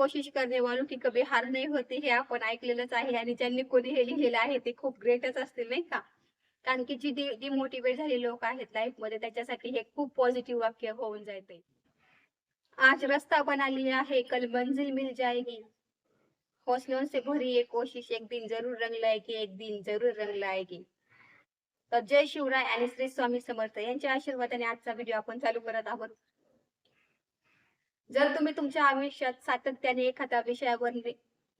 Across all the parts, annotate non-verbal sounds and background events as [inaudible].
कोशिश करणे वालों की कभी हार नाही होती हे आपण ऐकलेलंच आहे आणि ज्यांनी कोणी हे लिहिलेलं आहे ते खूप ग्रेटच असतील नाही का? कारण की जी डिमोटिवेट झाले लोक आहेत लाईफमध्ये त्याच्यासाठी हे खूप पॉझिटिव्ह वाक्य होऊन जाते आज रस्ता बना लिया है कल मंजिल मिल जाएगी. हौसलों से भरी ये कोशिश एक दिन जरूर रंग लाएगी एक दिन जरूर रंग लाएगी तर जय शिवराय आणि श्री स्वामी समर्थ यांच्या आशीर्वादाने आजचा व्हिडिओ आपण चालू करत आहोत. जर तुम्ही तुमच्या आयुष्यात सातत्याने एखाद्या विषयावर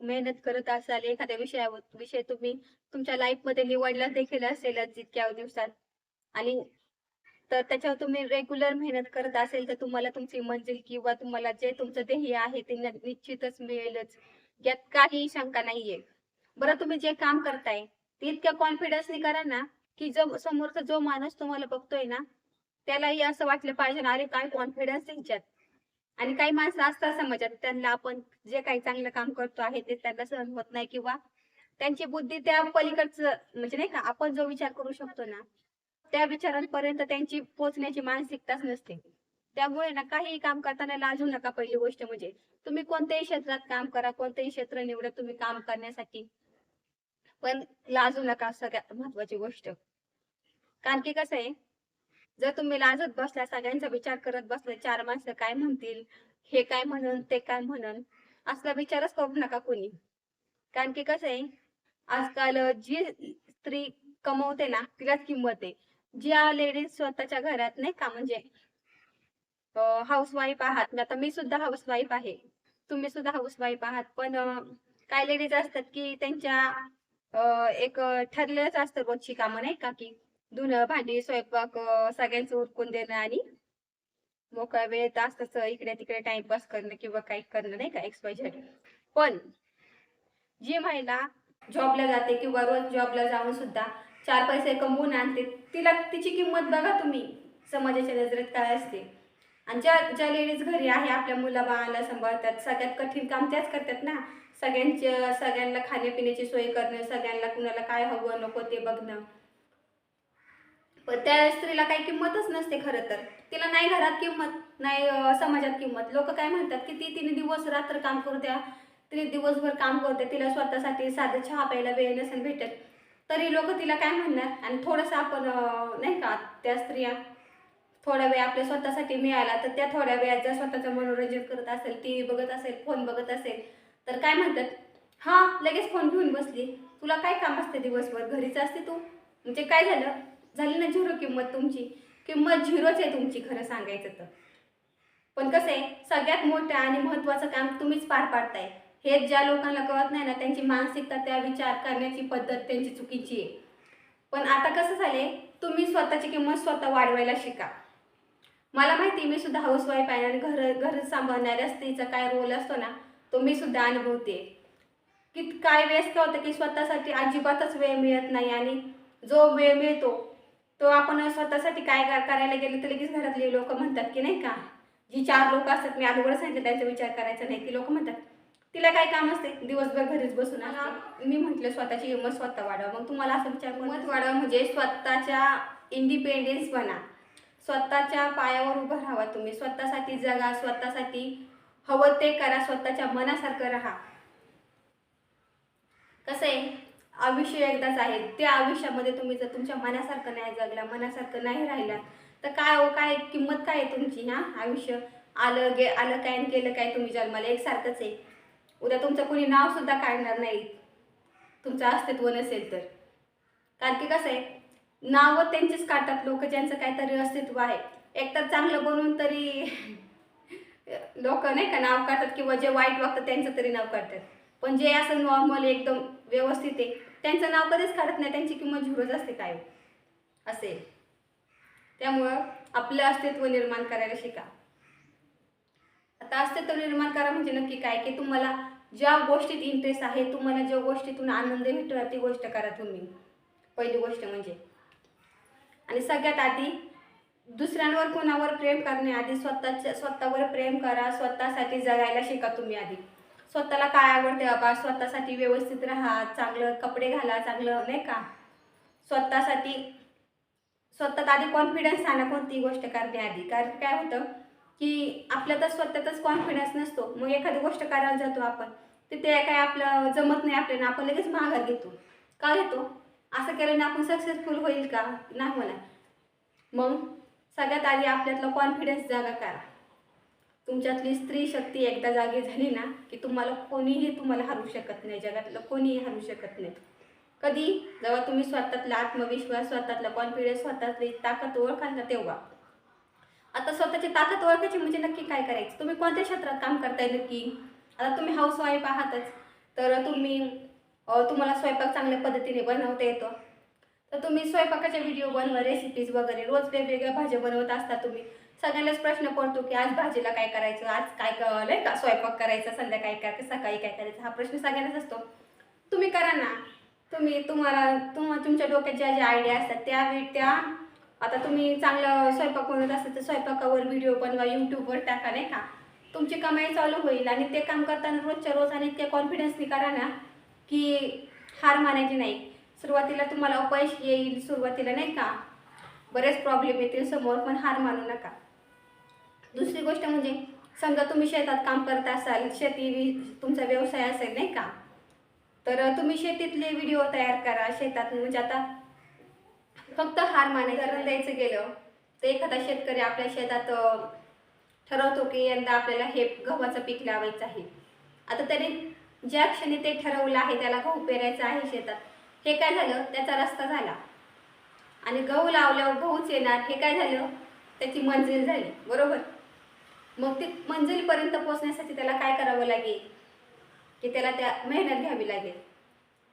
मेहनत करत असाल एखाद्या विषयावर विषय तुम्ही तुमच्या लाईफमध्ये निवडला देखील असेल जितक्या दिवसात. आणि तर त्याच्यावर तुम्ही रेग्युलर मेहनत करत असेल तर तुम्हाला तुमची मंजिल किंवा तुम्हाला जे तुमचं ध्येय आहे ते निश्चितच मिळेलच. यात काही शंका नाहीये. बरं तुम्ही जे काम करताय ते इतक्या कॉन्फिडन्सने करा ना की जो समोरचा जो माणूस तुम्हाला बघतोय ना त्यालाही असं वाटलं पाहिजे ना अरे काय कॉन्फिडन्स त्यांच्यात आणि काही माणसं असतात समाजात त्यांना आपण जे काही चांगलं काम करतो आहे ते त्यांना सहन होत नाही किंवा त्यांची बुद्धी त्या पलीकडचं म्हणजे नाही का आपण जो विचार करू शकतो ना त्या विचारांपर्यंत त्यांची पोहोचण्याची मानसिकताच नसते. त्यामुळे ना काही काम करताना लाजू नका पहिली गोष्ट म्हणजे. तुम्ही कोणत्याही क्षेत्रात काम करा कोणतेही क्षेत्र निवडा तुम्ही काम करण्यासाठी. पण लाजू नका सगळ्यात महत्वाची गोष्ट. कारण की कसं आहे जर तुम्ही लाजत बसला सगळ्यांचा विचार करत बसले चार माणसं काय म्हणतील हे काय म्हणन ते काय म्हणन असला विचारच करू नका कोणी. कारण की कसं आहे आजकाल जी स्त्री कमवते ना तिलाच किंमत आहे. ज्या लेडीज स्वतःच्या घरात नाही का म्हणजे हाऊस वाईफ आहात आता मी सुद्धा हाऊस वाईफ आहे. तुम्ही सुद्धा हाऊस वाईफ आहात. पण काही लेडीज असतात की त्यांच्या एक ठरलेलंच असतं रोजची कामं नाही का की धुणं भांडी स्वयंपाक सगळ्यांचं उरकून देणं आणि मोकळ्या वेळेत असतच इकडे तिकडे टाइमपास करणं किंवा काही करणं नाही का एक्सपायझेड पण जी महिला जॉबला जाते किंवा रोज जॉबला जाऊन सुद्धा चार पैसे कमवून आणते तिला तिची किंमत बघा तुम्ही. समाजाच्या नजरेत काय असते? आणि ज्या ज्या लेडीज घरी आहे आपल्या मुला बाळाला सांभाळतात सगळ्यात कठीण काम त्याच करतात ना. सगळ्यांच्या सगळ्यांना खाण्यापिण्याची सोय करणं सगळ्यांना कुणाला काय हवं नको ते बघणं. पण त्या स्त्रीला काही किंमतच नसते खरं तर. तिला नाही घरात किंमत नाही समाजात किंमत. लोक काय म्हणतात की ती तिने दिवस रात्र काम करू द्या तिने दिवसभर काम करते तिला स्वतःसाठी साधं चहा प्यायला वेळ नसेल भेटत. तरी लोक तिला काय म्हणणार? आणि थोडंसं आपण नाही का त्या स्त्रिया थोडा वेळ आपल्या स्वतःसाठी मिळाला तर त्या थोड्या वेळात जर स्वतःचं मनोरंजन करत असेल टी व्ही बघत असेल फोन बघत असेल तर काय म्हणतात? हां लगेच फोन घेऊन बसली. तुला काय काम असते दिवसभर? घरीच असते तू? म्हणजे काय झालं? झाली ना झिरो किंमत तुमची? किंमत झिरोच आहे तुमची खरं सांगायचं तर. पण कसं आहे सगळ्यात मोठं आणि महत्त्वाचं काम तुम्हीच पार पाडताय. हे ज्या लोकांना कळत नाही ना त्यांची मानसिकता त्या विचार करण्याची पद्धत त्यांची चुकीची आहे. पण आता कसं झाले तुम्ही स्वतःची किंमत स्वतः वाढवायला शिका. मला माहिती मी सुद्धा हाऊसवाईफ आहे आणि घर घर सांभाळणाऱ्या स्त्रीचा काय रोल असतो ना तो मी सुद्धा अनुभवते. की काय वेळेस काय होतं की स्वतःसाठी अजिबातच वेळ मिळत नाही आणि जो वेळ मिळतो तो आपण स्वतःसाठी काय कर- करायला गेलो तर लगेच घरातले लोक म्हणतात की नाही का जी चार लोक असतात मी अगोदर सांगितलं त्यांचा विचार करायचा नाही ती लोक म्हणतात. तिला काय काम असते? दिवसभर घरीच बसून असते. मी म्हटलं स्वतःची हिंमत स्वतः वाढवा. मग तुम्हाला असं विचार हिंमत वाढवा म्हणजे स्वतःच्या इंडिपेंडेन्स बना. स्वतःच्या पायावर उभं राहावा तुम्ही. स्वतःसाठी जगा स्वतःसाठी हवं ते करा स्वतःच्या मनासारखं राहा. कसं आहे? आयुष्य एकदाच आहे. त्या आयुष्यामध्ये तुम्ही जर तुमच्या मनासारखं नाही जगला मनासारखं नाही राहिला तर काय हो काय किंमत काय आहे तुमची हा? आयुष्य आलं गे आलं काय आणि गेलं काय तुम्ही जन्माला? एकसारखंच आहे. उद्या तुमचं कोणी नाव सुद्धा काढणार नाही. तुमचं अस्तित्व नसेल तर. कारण की कसं आहे नावं त्यांचीच काढतात लोक ज्यांचं काहीतरी अस्तित्व आहे. एकतर चांगलं बनवून तरी [laughs] लोक नाही का नाव काढतात किंवा जे वाईट वागतात त्यांचं तरी नाव काढतात. पण जे असं नॉर्मल एकदम व्यवस्थित आहे त्यांचं नाव कधीच काढत नाही त्यांची किंमत झुरच असते काय असे. त्यामुळं आपलं अस्तित्व निर्माण करायला शिका. आता अस्तित्व निर्माण करा म्हणजे नक्की काय? की तुम्हाला ज्या गोष्टीत इंटरेस्ट आहे तुम्हाला ज्या गोष्टीतून आनंद भेटतो ती गोष्ट करा तुम्ही. पहिली गोष्ट म्हणजे. आणि सगळ्यात आधी दुसऱ्यांवर कोणावर प्रेम करण्याआधी स्वतःच्या स्वतःवर प्रेम करा स्वतःसाठी जगायला शिका तुम्ही आधी. स्वतःला काय आवडते बाबा? स्वतःसाठी व्यवस्थित राहा चांगलं कपडे घाला चांगलं नाही का? स्वतःसाठी स्वतःत आधी कॉन्फिडन्स आणा कोणतीही गोष्ट करण्याआधी. कारण काय होतं की आपल्यातच स्वतःतच कॉन्फिडन्स नसतो. मग एखादी गोष्ट करायला जातो आपण. तिथे काय आपलं जमत नाही आपल्याला आपण लगेच माघार घेतो. का घेतो? असं केल्याने आपण सक्सेसफुल होईल का? नाही होणार. मग सगळ्यात आधी आपल्यातला कॉन्फिडन्स जागा करा तुमच्यातली स्त्री शक्ती एकदा जागी झाली ना की तुम्हाला कोणीही तुम्हाला हरू शकत नाही जगातलं कोणीही हरू शकत नाही. कधी? जेव्हा तुम्ही स्वतःतला आत्मविश्वास स्वतःतला कॉन्फिडन्स स्वतःतली ताकद ओळखाल ना तेव्हा. आता स्वतःची ताकद ओळखायची म्हणजे नक्की काय करायचं? तुम्ही कोणत्या क्षेत्रात काम करताय नक्की? आता तुम्ही हाऊस वाईफ आहातच तर तुम्ही तुम्हाला स्वयंपाक चांगल्या पद्धतीने बनवता येतो. तर तुम्ही स्वयंपाकाचे व्हिडिओ बनवा रेसिपीज वगैरे रोज वेगवेगळ्या भाज्या बनवत असता तुम्ही. सगळ्यांनाच प्रश्न पडतो की आज भाजीला काय करायचं? आज काय नाही का स्वयंपाक करायचा संध्याकाळी काय सकाळी काय करायचं? हा प्रश्न सगळ्यांनाच असतो. तुम्ही करा ना. तुम्ही तुम्हाला तुम तुमच्या डोक्यात ज्या ज्या आयडिया असतात त्या त्या आता तुम्ही चांगलं स्वयंपाक बनवत असाल तर स्वयंपाकावर व्हिडिओ बनवा यूट्यूबवर टाका नाही का? तुमची कमाई चालू होईल आणि ते काम करताना रोजच्या रोज आणि इतक्या कॉन्फिडन्सनी करा ना की हार मानायची नाही. सुरुवातीला तुम्हाला अपयश येईल सुरुवातीला नाही का? बरेच प्रॉब्लेम येतील समोर पण हार मानू नका. दुसरी गोष्ट म्हणजे समजा तुम्ही शेतात काम करत असाल शेती तुमचा व्यवसाय असेल नाही का? तर तुम्ही शेतीतले व्हिडिओ तयार करा शेतात. म्हणजे आता फक्त हार मानायचं द्यायचं गेलं तर एखादा शेतकरी आपल्या शेतात ठरवतो की यंदा आपल्याला हे गव्हाचं पीक लावायचं आहे. आता त्याने ज्या क्षणी ते ठरवलं आहे त्याला गहू पेरायचा आहे शेतात हे काय झालं? त्याचा रस्ता झाला. आणि गहू लावल्यावर गहूच येणार हे काय झालं? त्याची मंजिल झाली. बरोबर? मग ते मंजिलीपर्यंत पोचण्यासाठी त्याला काय करावं लागेल? की त्याला त्या मेहनत घ्यावी लागेल.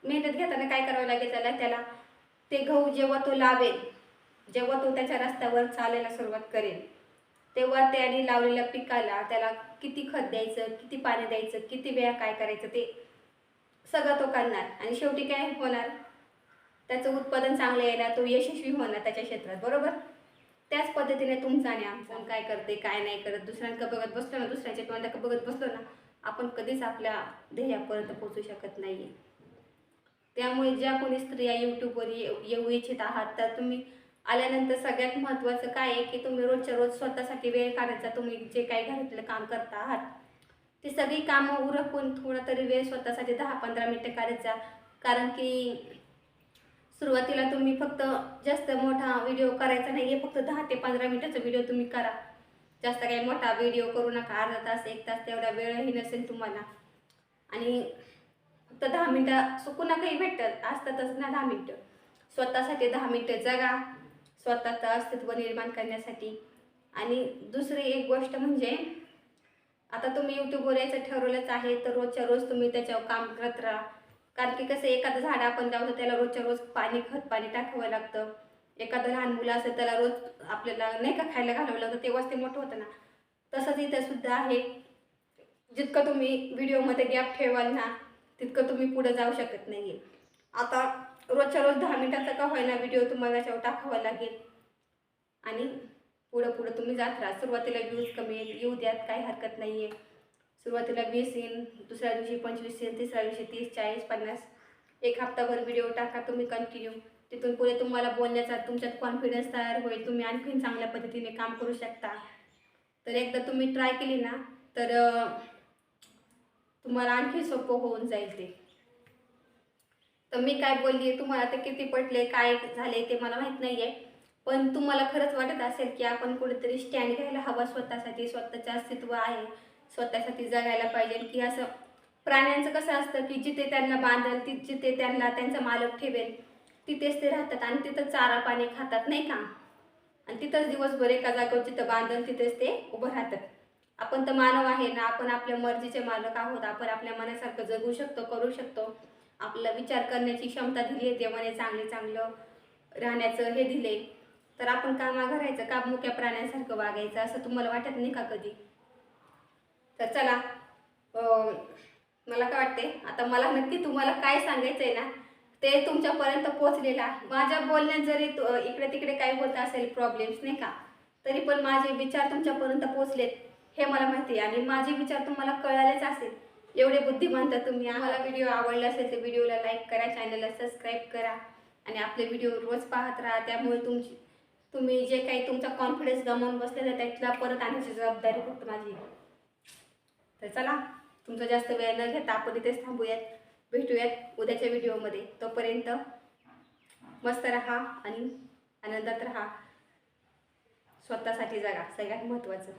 मेहनत घेताना काय करावं लागेल त्याला? त्याला ते गहू जेव्हा तो लावेल जेव्हा तो त्याच्या रस्त्यावर चालायला सुरुवात करेल तेव्हा त्याने लावलेल्या पिकाला त्याला किती खत द्यायचं किती पाणी द्यायचं किती वेळा काय करायचं ते सगळं तो करणार. आणि शेवटी काय होणार? त्याचं उत्पादन चांगलं येणार तो यशस्वी होणार त्याच्या क्षेत्रात. बरोबर? त्याच पद्धतीने तुमचा आणि आमचा. काय करते काय नाही करत. दुसऱ्यांकडे बघत बसलो ना दुसऱ्याच्या तोंडाकडे बघत बसलो ना आपण कधीच आपल्या ध्येयापर्यंत पोहोचू शकत नाही त्यामुळे ज्या कोणी स्त्रिया यूट्यूबवर येऊ येऊ इच्छित आहात तर तुम्ही आल्यानंतर सगळ्यात महत्त्वाचं काय आहे की तुम्ही रोजच्या रोज स्वतःसाठी वेळ काढायचा. तुम्ही जे काही घरातलं काम करता आहात ती सगळी कामं उरकून थोडा तरी वेळ स्वतःसाठी दहा पंधरा मिनटं काढायचा. कारण की सुरुवातीला तुम्ही फक्त जास्त मोठा व्हिडिओ करायचा नाही आहे फक्त दहा ते पंधरा मिनटाचा व्हिडिओ तुम्ही करा. जास्त काही मोठा व्हिडिओ करू नका अर्धा तास एक तास तेवढा वेळही नसेल तुम्हाला. आणि फक्त दहा मिनटं सुकून काही भेटतात असतातच ना दहा मिनटं. स्वतःसाठी दहा मिनटं जगा. स्वतःचं अस्तित्व निर्माण करण्यासाठी. आणि दुसरी एक गोष्ट म्हणजे आता तुम्ही यूट्यूबवर यायचं ठरवलंच आहे तर रोजच्या रोज तुम्ही त्याच्यावर काम करत राहा. कारण की कसं एखादं झाड आपण लावतो त्याला रोजच्या रोज पाणी खत पाणी टाकावं लागतं. एखादं लहान मुलं असेल त्याला रोज आपल्याला नाही का खायला घालावं लागतं तेव्हाच ते मोठं होतं ना. तसंच इथं सुद्धा आहे. जितकं तुम्ही व्हिडिओमध्ये गॅप ठेवाल ना तितकं तुम्ही पुढे जाऊ शकत नाही आता रोजच्या रोज दहा मिनटाचा का होईना व्हिडिओ तुम्हाला त्याच्यावर टाकावा लागेल. आणि पुढं पुढं तुम्ही जात राहा. सुरुवातीला व्ह्यूज कमी येऊ द्यात काही हरकत नाही आहे सुरुवातीला वीस येईन दुसऱ्या दिवशी पंचवीस येईल तिसऱ्या दिवशी तीस चाळीस पन्नास. एक हप्ताभर व्हिडिओ टाका तुम्ही कंटिन्यू तिथून पुढे तुम्हाला बोलण्याचा तुमच्यात कॉन्फिडन्स तयार होईल. तुम्ही आणखीन चांगल्या पद्धतीने काम करू शकता. तर एकदा तुम्ही ट्राय केली ना तर तुम्हाला आणखी सोपं होऊन जाईल ते. तर मी काय बोलली तुम्हाला ते किती पटले काय झाले ते मला माहीत नाही आहे पण तुम्हाला खरंच वाटत असेल की आपण कुठेतरी स्टँड घ्यायला हवा स्वतःसाठी स्वतःचे अस्तित्व आहे. स्वतःसाठी जगायला पाहिजे. की असं प्राण्यांचं कसं असतं की जिथे त्यांना बांधेल ति जिथे त्यांना त्यांचा मालक ठेवेल तिथेच ते राहतात आणि तिथं चारा पाणी खातात नाही का? आणि तिथंच दिवसभर एका जागेवर जिथं बांधेल तिथेच ते उभं राहतात. आपण तर मानव आहे ना आपण आपल्या मर्जीचे मालक आहोत आपण आपल्या मनासारखं जगू शकतो करू शकतो. आपला विचार करण्याची क्षमता दिली आहे देवाने चांगले चांगलं राहण्याचं हे दिले तर आपण कामा करायचं का मुक्या प्राण्यांसारखं वागायचं असं तुम्हाला वाटत नाही का कधी? तर चला मला काय वाटते आता मला नक्की तुम्हाला काय सांगायचं आहे ना ते तुमच्यापर्यंत पोचलेला आहे. माझ्या बोलण्यात जरी इकडे तिकडे काही होत असेल प्रॉब्लेम्स नाही का तरी पण माझे विचार तुमच्यापर्यंत पोचलेत हे मला माहिती आहे. आणि माझे विचार तुम्हाला कळालेच असेल. एवढे बुद्धिमान तर तुम्ही आम्हाला व्हिडिओ आवडला असेल तर व्हिडिओला लाईक करा चॅनलला सबस्क्राईब करा. आणि आपले व्हिडिओ रोज पाहत राहा. त्यामुळे तुमची तुम्ही जे काही तुमचा कॉन्फिडन्स गमावून बसलेला त्यातला परत आणण्याची जबाबदारी फक्त माझी तर चला तुमचा जास्त वेळ न घेता आपण इथेच थांबूयात. भेटूयात उद्याच्या व्हिडिओमध्ये. तोपर्यंत मस्त राहा आणि आनंदात राहा. स्वतःसाठी जगा. सगळ्यात महत्त्वाचं